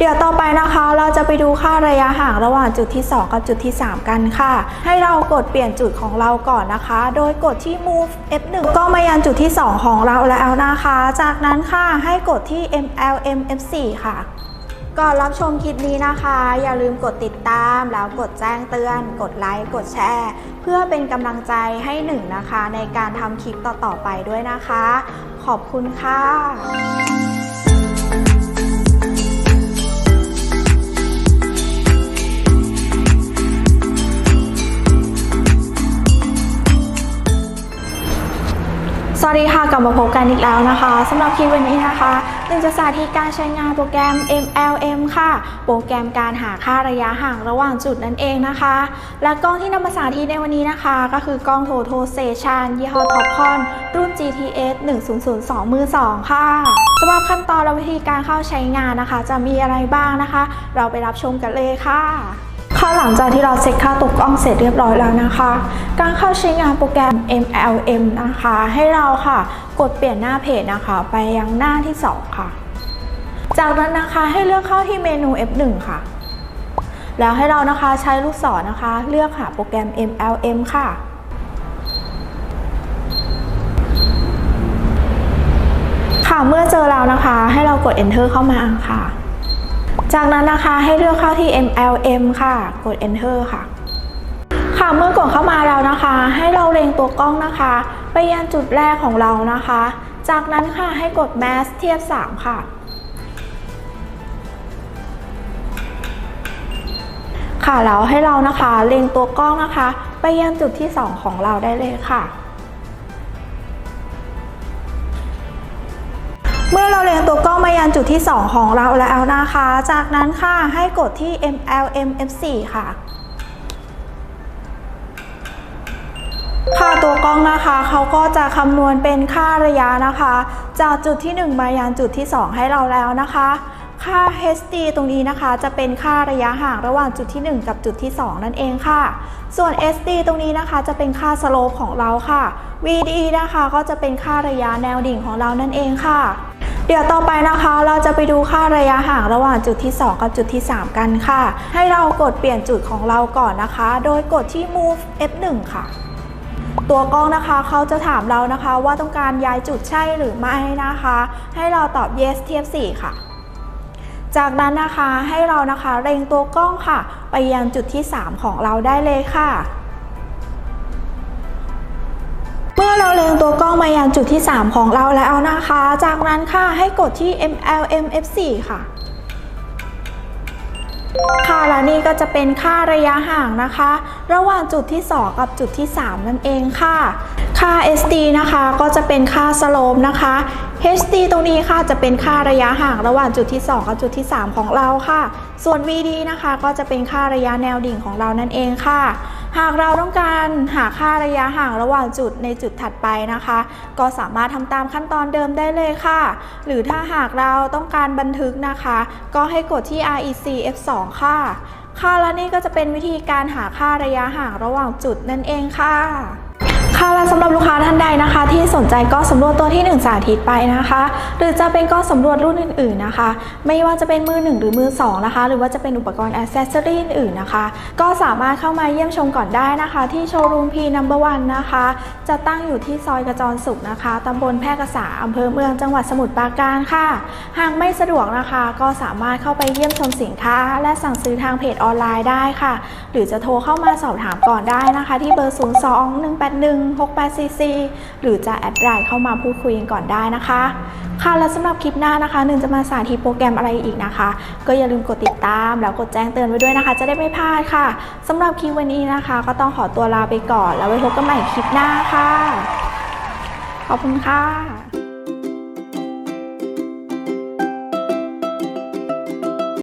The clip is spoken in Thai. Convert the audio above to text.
เดี๋ยวต่อไปนะคะเราจะไปดูค่าระยะห่างระหว่างจุดที่ 2 กับจุดที่ 3 กันค่ะ ให้เรากดเปลี่ยนจุดของเราก่อนนะคะ โดยกดที่ move F1 ก็มายังจุดที่ 2 ของเราแล้วนะคะ จากนั้นค่ะให้กดที่ MLM F4 ค่ะก่อนรับชมคลิปนี้นะคะ อย่าลืมกดติดตามแล้วกดแจ้งเตือน กดไลค์กดแชร์ เพื่อเป็นกำลังใจให้หนึ่งนะคะ ในการทำคลิปต่อๆไปด้วยนะคะ ขอบคุณค่ะ วัสดีค่ะกลับมาพบกันอีกแล้วนะคะสำหรับคลิปวันนี้นะคะหนึ่งจะสาธิตการใช้งานโปรแกรม MLM ค่ะ โปรแกรมการหาค่าระยะห่างระหว่างจุดนั่นเองนะคะ และกล้องที่นำมาสาธิตในวันนี้นะคะ ก็คือกล้อง Total Station ยี่ห้อ Topcon รุ่น GTS 1002มือ2ค่ะสำหรับขั้นตอนและวิธีการเข้าใช้งานนะคะ จะมีอะไรบ้างนะคะ เราไปรับชมกันเลยค่ะ ค่ะหลังจากที่เราเซ็ตค่าตกกล้องเสร็จเรียบร้อยแล้วนะคะ การเข้าใช้งานโปรแกรม MLM นะคะ ให้เราค่ะ กดเปลี่ยนหน้าเพจนะคะ ไปยังหน้าที่ 2 ค่ะ จากนั้นนะคะให้เลือกเข้าที่เมนู F1 ค่ะ แล้วให้เรานะคะใช้ลูกศรนะคะ เลือกหาโปรแกรม MLM ค่ะค่ะเมื่อเจอแล้วนะคะ ให้เรากด enter เข้ามาค่ะ จากนั้นนะคะให้เลือกเข้าที่ MLM ค่ะ กด Enter ค่ะ ค่ะเมื่อกดเข้ามาแล้วนะคะ ให้เราเล็งตัวกล้องนะคะ ไปยังจุดแรกของเรานะคะ จากนั้นค่ะให้กด Mass เทียบ 3 ค่ะค่ะแล้วให้เรานะคะเล็งตัวกล้องนะคะ ไปยังจุดที่ 2 ของเราได้เลยค่ะ เมื่อเราเล็งตัวกล้องมายังจุดที่ 2 ของเราแล้วนะคะ จากนั้นค่ะให้กดที่ MLM F4 ค่ะ ค่าตัวกล้องนะคะเขาก็จะคำนวณเป็นค่าระยะนะคะ จากจุดที่ 1 มายังจุดที่ 2 ให้เราแล้วนะคะ ค่า HD ตรงนี้นะคะจะเป็นค่าระยะห่างระหว่างจุดที่ 1 กับจุดที่ 2 นั่นเองค่ะ ส่วน SD ตรงนี้นะคะจะเป็นค่าสโลปของเราค่ะ VD นะคะก็จะเป็นค่าระยะแนวดิ่งของเรานั่นเองค่ะ เดี๋ยวต่อไปนะคะเราจะไปดูค่าระยะห่างระหว่างจุดที่ 2 กับจุดที่ 3 กันค่ะ ให้เรากดเปลี่ยนจุดของเราก่อนนะคะ โดยกดที่ move F1 ค่ะ ตัวกล้องนะคะเขาจะถามเรานะคะว่าต้องการย้ายจุดใช่หรือไม่นะคะ ให้เราตอบ yes เทียบ4ค่ะ จากนั้นนะคะให้เรานะคะเล็งตัวกล้องค่ะ ไปยังจุดที่ 3 ของเราได้เลยค่ะ เราเล็งตัวกล้องมายังจุดที่ 3 ของเราแล้วนะคะ จากนั้นค่ะให้กดที่ MLM F4 ค่ะ ค่ะและนี่ก็จะเป็นค่าระยะห่างนะคะ ระหว่างจุดที่ 2 กับจุดที่ 3 นั่นเองค่ะ ค่า SD นะคะก็จะเป็นค่าสโลมนะคะ HD ตรงนี้ค่ะจะเป็นค่าระยะห่างระหว่างจุดที่ 2 กับจุดที่ 3 ของเราค่ะ ส่วน VD นะคะก็จะเป็นค่าระยะแนวดิ่งของเรานั่นเองค่ะ หากเราต้องการหาค่าระยะห่างระหว่างจุดในจุดถัดไปนะคะ ก็สามารถทำตามขั้นตอนเดิมได้เลยค่ะ หรือถ้าหากเราต้องการบันทึกนะคะ ก็ให้กดที่ REC F2 ค่ะ ค่ะและนี่ก็จะเป็นวิธีการหาค่าระยะห่างระหว่างจุดนั่นเองค่ะ ค่ะและสำหรับลูกค้าท่านใดนะคะ ที่สนใจก็สำรวจตัวที่ 1 สาธิตไปนะคะ หรือจะเป็นก็สำรวจรุ่นอื่นๆนะคะ ไม่ว่าจะเป็นมือ 1 หรือมือ 2 นะคะ หรือว่าจะเป็นอุปกรณ์อ c เซสซอรี่อื่นๆนะคะ ก็สามารถเข้ามาเยี่ยมชมก่อนได้นะคะ ที่โชว์รูม P Number One นะคะ จะตั้งอยู่ที่ซอยกระจรสุขนะคะตำบลแพร่กษาอำเภอเมืองจังหวัดสมุทรปราการค่ะ หากไม่สะดวกนะคะ ก็สามารถเข้าไปเยี่ยมชมสินค้า และสั่งซื้อทางเพจออนไลน์ได้ค่ะ หรือจะโทรเข้ามาสอบถามก่อนได้นะคะ ที่เบอร์ 0 2 1 8 1 68cc หรือจะแอดไลน์เข้ามาพูดคุยกันก่อนได้นะคะ ค่ะและสำหรับคลิปหน้านะคะหนึ่งจะมาสาธิตโปรแกรมอะไรอีกนะคะ ก็อย่าลืมกดติดตามแล้วกดแจ้งเตือนไว้ด้วยนะคะ จะได้ไม่พลาดค่ะสำหรับคลิปวันนี้นะคะ ก็ต้องขอตัวลาไปก่อน แล้วไว้พบกันใหม่คลิปหน้าค่ะ ขอบคุณค่ะ